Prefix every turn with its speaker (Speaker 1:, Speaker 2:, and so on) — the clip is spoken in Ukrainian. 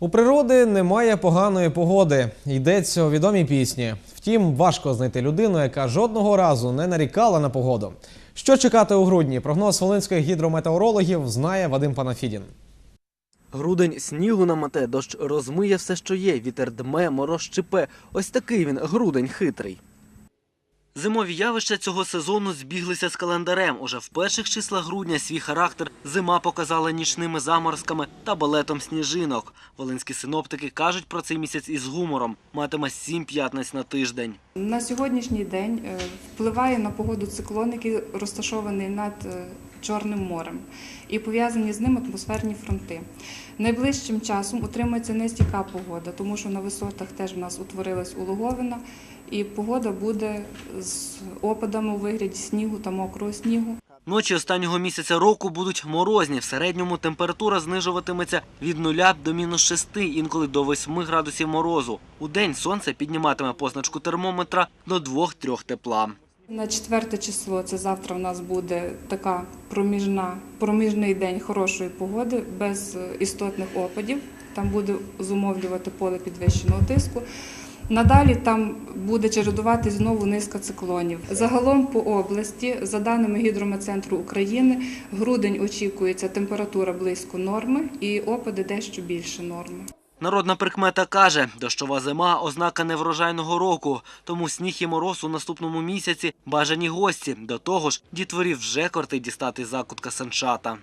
Speaker 1: У природи немає поганої погоди. Йдеться у відомій пісні. Втім, важко знайти людину, яка жодного разу не нарікала на погоду. Що чекати у грудні? Прогноз волинських гідрометеорологів знає Вадим Панафідін.
Speaker 2: Грудень снігу намете, дощ розмиє все, що є, вітер дме, мороз щепе. Ось такий він, грудень хитрий. Зимові явища цього сезону збіглися з календарем. Уже в перших числах грудня свій характер зима показала нічними заморозками та балетом сніжинок. Волинські синоптики кажуть про цей місяць із гумором. Матиме сім п'ятниць на тиждень.
Speaker 3: На сьогоднішній день е, впливає на погоду циклон, який розташований над е, Чорним морем, і пов'язані з ним атмосферні фронти. Найближчим часом утримується нестійка погода, тому що на висотах теж в нас утворилась улоговина, і погода буде з опадами у вигляді снігу та мокрого снігу.
Speaker 2: Ночі останнього місяця року будуть морозні. В середньому температура знижуватиметься від 0 до мінус 6, інколи до 8 градусів морозу. У день сонце підніматиме позначку термометра до 2-3 тепла.
Speaker 3: На четверте число це завтра в нас буде така проміжна, проміжний день хорошої погоди, без е, істотних опадів. Там буде зумовлювати поле підвищеного тиску. Надалі там буде чередувати знову низка циклонів. Загалом по області, за даними гідрометцентру України, грудень очікується температура близько норми і опади дещо більше норми.
Speaker 2: Народна прикмета каже, дощова зима – ознака неврожайного року, тому сніг і мороз у наступному місяці – бажані гості. До того ж, дітворі вже кортить дістати закутка санчата.